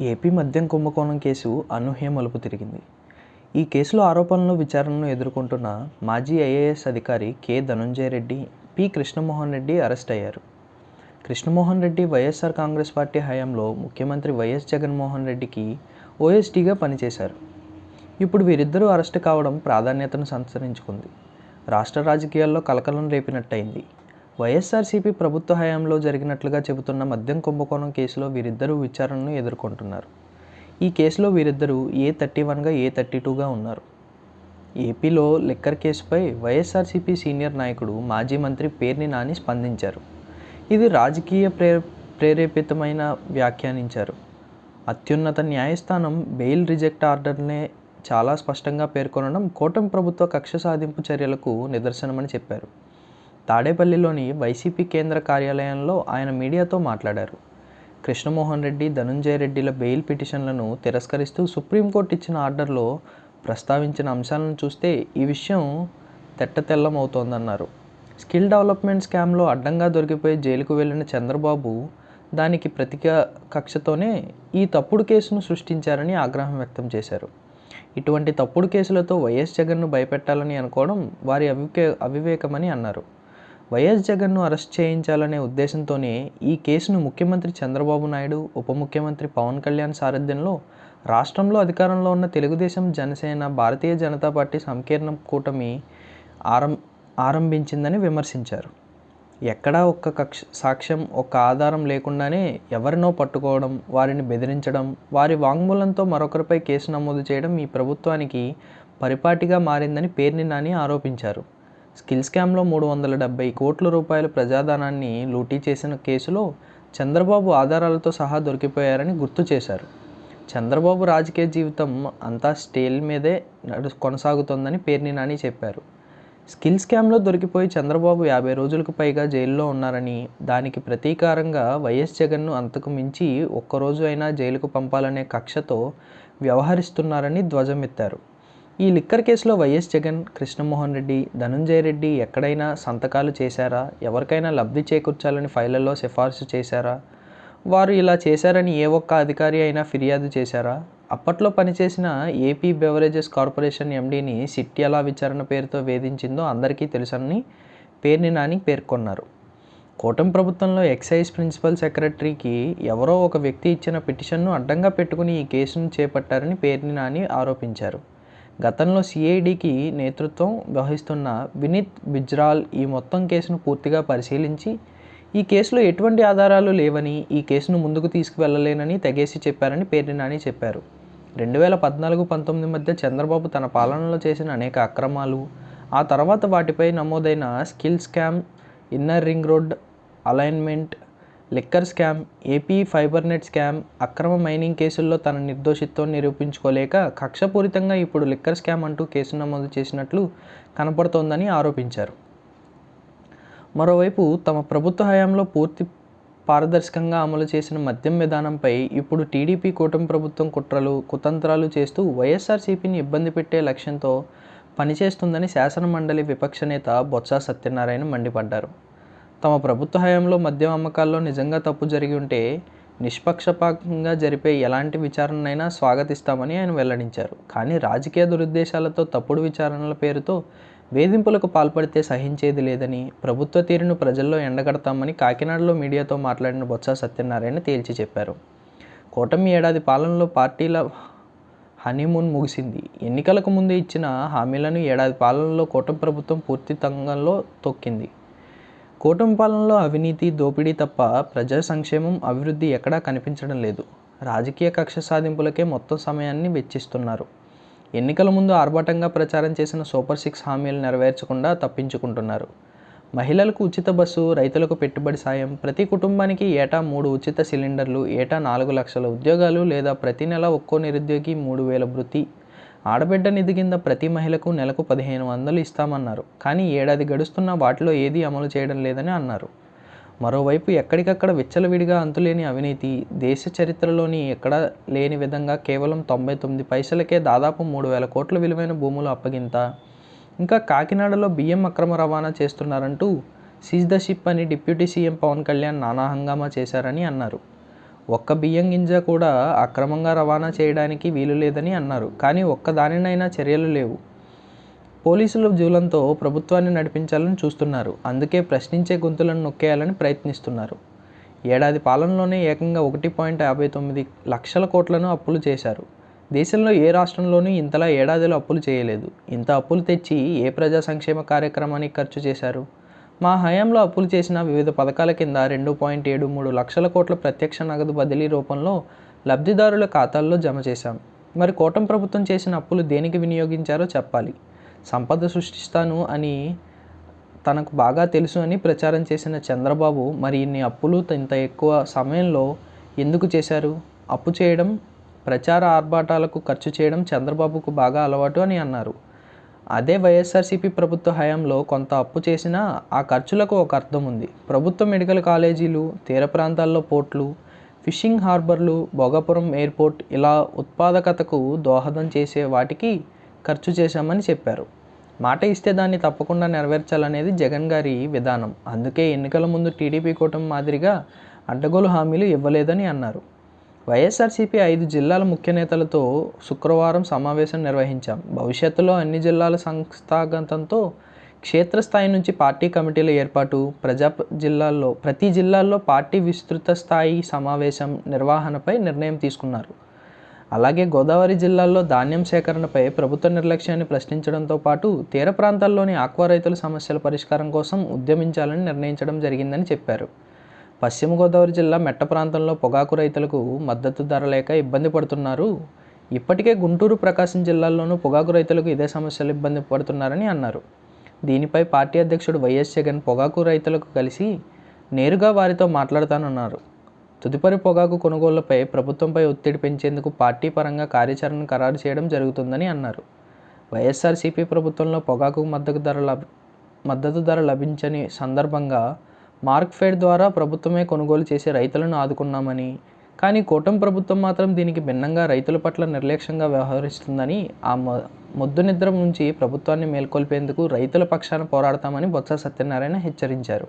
AP మద్యం కుంభకోణం case అనూహ్య మలుపు తిరిగింది. ఈ కేసులో ఆరోపణలు విచారణను ఎదుర్కొంటున్న మాజీ ఐఏఎస్ అధికారి K. Dhananjaya Reddy P. Krishnamohan Reddy arrest అయ్యారు. Krishnamohan Reddy YSR Congress party హయాంలో ముఖ్యమంత్రి వైఎస్ జగన్మోహన్ రెడ్డికి ఓఎస్డీగా పనిచేశారు. ఇప్పుడు వీరిద్దరూ అరెస్ట్ కావడం ప్రాధాన్యతను సంతరించుకుంది. రాష్ట్ర రాజకీయాల్లో కలకలం రేపినట్టయింది. వైఎస్ఆర్సీపీ ప్రభుత్వ హయాంలో జరిగినట్లుగా చెబుతున్న మద్యం కుంభకోణం కేసులో వీరిద్దరూ విచారణను ఎదుర్కొంటున్నారు. ఈ కేసులో వీరిద్దరూ ఏ థర్టీ వన్గా ఏ థర్టీ టూగా ఉన్నారు. ఏపీలో లిక్కర్ కేసుపై వైఎస్ఆర్సీపీ సీనియర్ నాయకుడు మాజీ మంత్రి పేర్ని నాని స్పందించారు. ఇది రాజకీయ ప్రే ప్రేరేపితమైన వ్యాఖ్యానించారు. అత్యున్నత న్యాయస్థానం బెయిల్ రిజెక్ట్ ఆర్డర్నే చాలా స్పష్టంగా పేర్కొనడం కూటమి ప్రభుత్వ కక్ష సాధింపు చర్యలకు నిదర్శనమని చెప్పారు. తాడేపల్లిలోని వైసీపీ కేంద్ర కార్యాలయంలో ఆయన మీడియాతో మాట్లాడారు. కృష్ణమోహన్ రెడ్డి ధనుంజయ రెడ్డిల బెయిల్ పిటిషన్లను తిరస్కరిస్తూ సుప్రీంకోర్టు ఇచ్చిన ఆర్డర్లో ప్రస్తావించిన అంశాలను చూస్తే ఈ విషయం తెట్టతెల్లమవుతోందన్నారు. స్కిల్ డెవలప్మెంట్ స్కామ్లో అడ్డంగా దొరికిపోయి జైలుకు వెళ్ళిన చంద్రబాబు దానికి ప్రతిక కక్షతోనే ఈ తప్పుడు కేసును సృష్టించారని ఆగ్రహం వ్యక్తం చేశారు. ఇటువంటి తప్పుడు కేసులతో వైఎస్ జగన్ను భయపెట్టాలని అనుకోవడం వారి అవివే అవివేకమని అన్నారు. వైఎస్ జగన్ను అరెస్ట్ చేయించాలనే ఉద్దేశంతోనే ఈ కేసును ముఖ్యమంత్రి చంద్రబాబు నాయుడు ఉప ముఖ్యమంత్రి పవన్ కళ్యాణ్ సారథ్యంలో రాష్ట్రంలో అధికారంలో ఉన్న తెలుగుదేశం జనసేన భారతీయ జనతా పార్టీ సంకీర్ణ కూటమి ఆరం ఆరంభించిందని విమర్శించారు. ఎక్కడా ఒక్క కక్ష సాక్ష్యం ఒక్క ఆధారం లేకుండానే ఎవరినో పట్టుకోవడం వారిని బెదిరించడం వారి వాంగ్మూలంతో మరొకరిపై కేసు నమోదు చేయడం ఈ ప్రభుత్వానికి పరిపాటిగా మారిందని పేర్ని నాని ఆరోపించారు. స్కిల్ స్కామ్లో మూడు వందల డెబ్బై కోట్ల రూపాయల ప్రజాధనాన్ని లూటీ చేసిన కేసులో చంద్రబాబు ఆధారాలతో సహా దొరికిపోయారని గుర్తు చేశారు. చంద్రబాబు రాజకీయ జీవితం అంతా స్టేల్ మీదే నడు కొనసాగుతోందని పేర్ని నాని చెప్పారు. స్కిల్ స్కామ్లో దొరికిపోయి చంద్రబాబు యాభై రోజులకు పైగా జైల్లో ఉన్నారని దానికి ప్రతీకారంగా వైఎస్ జగన్ను అంతకు మించి ఒక్కరోజు అయినా జైలుకు పంపాలనే కక్షతో వ్యవహరిస్తున్నారని ధ్వజమెత్తారు. ఈ లిక్కర్ కేసులో వైఎస్ జగన్ కృష్ణమోహన్ రెడ్డి ధనుంజయ రెడ్డి ఎక్కడైనా సంతకాలు చేశారా? ఎవరికైనా లబ్ధి చేకూర్చాలని ఫైళ్ళలో సిఫార్సు చేశారా? వారు ఇలా చేశారని ఏ ఒక్క అధికారి అయినా ఫిర్యాదు చేశారా? అప్పట్లో పనిచేసిన ఏపీ బెవరేజెస్ కార్పొరేషన్ ఎండీని సిట్ ఎలా విచారణ పేరుతో వేధించిందో అందరికీ తెలుసని పేర్ని నాని పేర్కొన్నారు. కూటమి ప్రభుత్వంలో ఎక్సైజ్ ప్రిన్సిపల్ సెక్రటరీకి ఎవరో ఒక వ్యక్తి ఇచ్చిన పిటిషన్ను అడ్డంగా పెట్టుకుని ఈ కేసును చేపట్టారని పేర్ని నాని ఆరోపించారు. గతంలో సిఐడికి నేతృత్వం వహిస్తున్న వినీత్ బిజ్రాల్ ఈ మొత్తం కేసును పూర్తిగా పరిశీలించి ఈ కేసులో ఎటువంటి ఆధారాలు లేవని ఈ కేసును ముందుకు తీసుకువెళ్ళలేనని తెగేసి చెప్పారని పేర్ని నాని చెప్పారు. రెండు వేల పద్నాలుగు పంతొమ్మిది మధ్య చంద్రబాబు తన పాలనలో చేసిన అనేక అక్రమాలు ఆ తర్వాత వాటిపై నమోదైన skill scam inner ring road alignment liquor scam AP fiber net scam అక్రమ మైనింగ్ కేసుల్లో తన నిర్దోషిత్వం నిరూపించుకోలేక కక్షపూరితంగా ఇప్పుడు లిక్కర్ స్కామ్ అంటూ కేసు నమోదు చేసినట్లు కనపడుతోందని ఆరోపించారు. మరోవైపు తమ ప్రభుత్వ హయాంలో పూర్తి పారదర్శకంగా అమలు చేసిన మద్యం విధానంపై ఇప్పుడు టీడీపీ కూటమి ప్రభుత్వం కుట్రలు కుతంత్రాలు చేస్తూ వైఎస్ఆర్సీపీని ఇబ్బంది పెట్టే లక్ష్యంతో పనిచేస్తుందని శాసనమండలి విపక్ష నేత బొత్స సత్యనారాయణ మండిపడ్డారు. తమ ప్రభుత్వ హయాంలో మద్యం అమ్మకాల్లో నిజంగా తప్పు జరిగి ఉంటే నిష్పక్షపాతంగా జరిపే ఎలాంటి విచారణనైనా స్వాగతిస్తామని ఆయన వెల్లడించారు. కానీ రాజకీయ దురుద్దేశాలతో తప్పుడు విచారణల పేరుతో వేధింపులకు పాల్పడితే సహించేది లేదని ప్రభుత్వ తీరును ప్రజల్లో ఎండగడతామని కాకినాడలో మీడియాతో మాట్లాడిన బొత్స సత్యనారాయణ తేల్చి చెప్పారు. కూటమి ఏడాది పాలనలో పార్టీల హనీమూన్ ముగిసింది. ఎన్నికలకు ముందు ఇచ్చిన హామీలను ఏడాది పాలనలో కూటమి ప్రభుత్వం పూర్తి తంగంలో తొక్కింది. కూటమి పాలనలో అవినీతి దోపిడీ తప్ప ప్రజా సంక్షేమం అభివృద్ధి ఎక్కడా కనిపించడం లేదు. రాజకీయ కక్ష సాధింపులకే మొత్తం సమయాన్ని వెచ్చిస్తున్నారు. ఎన్నికల ముందు ఆర్భాటంగా ప్రచారం చేసిన సూపర్ సిక్స్ హామీలు నెరవేర్చకుండా తప్పించుకుంటున్నారు. మహిళలకు ఉచిత బస్సు రైతులకు పెట్టుబడి సాయం ప్రతి కుటుంబానికి ఏటా మూడు ఉచిత సిలిండర్లు ఏటా నాలుగు లక్షల ఉద్యోగాలు లేదా ప్రతి నెల ఒక్కో నిరుద్యోగి మూడు వేల వృత్తి ఆడబిడ్డ నిధి కింద ప్రతి మహిళకు నెలకు పదిహేను వందలు ఇస్తామన్నారు. కానీ ఏడాది గడుస్తున్నా వాటిలో ఏదీ అమలు చేయడం లేదని అన్నారు. మరోవైపు ఎక్కడికక్కడ విచ్చలవిడిగా అంతులేని అవినీతి దేశ చరిత్రలోని ఎక్కడా లేని విధంగా కేవలం తొంభై తొమ్మిది పైసలకే దాదాపు మూడు వేల కోట్ల విలువైన భూములు అప్పగింత. ఇంకా కాకినాడలో బియ్యం అక్రమ రవాణా చేస్తున్నారంటూ సీజ్ ద షిప్ అని డిప్యూటీ సీఎం పవన్ కళ్యాణ్ నానా హంగామా చేశారని అన్నారు. ఒక్క బియ్యం గింజ కూడా అక్రమంగా రవాణా చేయడానికి వీలు లేదని అన్నారు. కానీ ఒక్క దానినైనా చర్యలు లేవు. పోలీసుల జూలంతో ప్రభుత్వాన్ని నడిపించాలని చూస్తున్నారు. అందుకే ప్రశ్నించే గొంతులను నొక్కేయాలని ప్రయత్నిస్తున్నారు. ఏడాది పాలనలోనే ఏకంగా ఒకటి పాయింట్ యాభై తొమ్మిది లక్షల కోట్లను అప్పులు చేశారు. దేశంలో ఏ రాష్ట్రంలోనూ ఇంతలా ఏడాదిలో అప్పులు చేయలేదు. ఇంత అప్పులు తెచ్చి ఏ ప్రజా సంక్షేమ కార్యక్రమానికి ఖర్చు చేశారు? మా హయాంలో అప్పులు చేసిన వివిధ పథకాల కింద రెండు పాయింట్ ఏడు మూడు లక్షల కోట్ల ప్రత్యక్ష నగదు బదిలీ రూపంలో లబ్ధిదారుల ఖాతాల్లో జమ చేశాం. మరి కూటమి ప్రభుత్వం చేసిన అప్పులు దేనికి వినియోగించారో చెప్పాలి. సంపద సృష్టిస్తాను అని తనకు బాగా తెలుసు అని ప్రచారం చేసిన చంద్రబాబు మరి ఇన్ని అప్పులు ఇంత ఎక్కువ సమయంలో ఎందుకు చేశారు? అప్పు చేయడం ప్రచార ఆర్భాటాలకు ఖర్చు చేయడం చంద్రబాబుకు బాగా అలవాటు అని అన్నారు. అదే వైఎస్ఆర్సీపీ ప్రభుత్వ హయాంలో కొంత అప్పు చేసినా ఆ ఖర్చులకు ఒక అర్థం ఉంది. ప్రభుత్వ మెడికల్ కాలేజీలు తీర ప్రాంతాల్లో పోర్ట్లు ఫిషింగ్ హార్బర్లు భోగాపురం ఎయిర్పోర్ట్ ఇలా ఉత్పాదకతకు దోహదం చేసే వాటికి ఖర్చు చేశామని చెప్పారు. మాట ఇస్తే దాన్ని తప్పకుండా నెరవేర్చాలనేది జగన్ గారి విధానం. అందుకే ఎన్నికల ముందు టీడీపీ కూటమి మాదిరిగా అడ్డగోలు హామీలు ఇవ్వలేదని అన్నారు. వైఎస్ఆర్సీపీ ఐదు జిల్లాల ముఖ్య నేతలతో శుక్రవారం సమావేశం నిర్వహించాం. భవిష్యత్తులో అన్ని జిల్లాల సంస్థాగతంతో క్షేత్రస్థాయి నుంచి పార్టీ కమిటీల ఏర్పాటు ప్రజా జిల్లాల్లో ప్రతి జిల్లాల్లో పార్టీ విస్తృత స్థాయి సమావేశం నిర్వహణపై నిర్ణయం తీసుకున్నారు. అలాగే గోదావరి జిల్లాల్లో ధాన్యం సేకరణపై ప్రభుత్వ నిర్లక్ష్యాన్ని ప్రశ్నించడంతో పాటు తీర ప్రాంతాల్లోని ఆక్వా రైతుల సమస్యల పరిష్కారం కోసం ఉద్యమించాలని నిర్ణయించడం జరిగిందని చెప్పారు. పశ్చిమ గోదావరి జిల్లా మెట్ట ప్రాంతంలో పొగాకు రైతులకు మద్దతు ధర లేక ఇబ్బంది పడుతున్నారు. ఇప్పటికే గుంటూరు ప్రకాశం జిల్లాల్లోనూ పొగాకు రైతులకు ఇదే సమస్యలు ఇబ్బంది పడుతున్నారని అన్నారు. దీనిపై పార్టీ అధ్యక్షుడు వైఎస్ జగన్ పొగాకు రైతులకు కలిసి నేరుగా వారితో మాట్లాడతానన్నారు. తదుపరి పొగాకు కొనుగోళ్ళపై ప్రభుత్వంపై ఒత్తిడి పెంచేందుకు పార్టీ పరంగా కార్యాచరణ ఖరారు చేయడం జరుగుతుందని అన్నారు. వైఎస్ఆర్సీపీ ప్రభుత్వంలో పొగాకు మద్దతు ధర లభ మద్దతు ధర లభించని సందర్భంగా మార్క్ఫెడ్ ద్వారా ప్రభుత్వమే కొనుగోలు చేసే రైతులను ఆదుకున్నామని కానీ కూటమి ప్రభుత్వం మాత్రం దీనికి భిన్నంగా రైతుల పట్ల నిర్లక్ష్యంగా వ్యవహరిస్తుందని ఆ మొ మొద్దు నిద్ర నుంచి ప్రభుత్వాన్ని మేల్కొల్పేందుకు రైతుల పక్షాన పోరాడతామని బొత్స సత్యనారాయణ హెచ్చరించారు.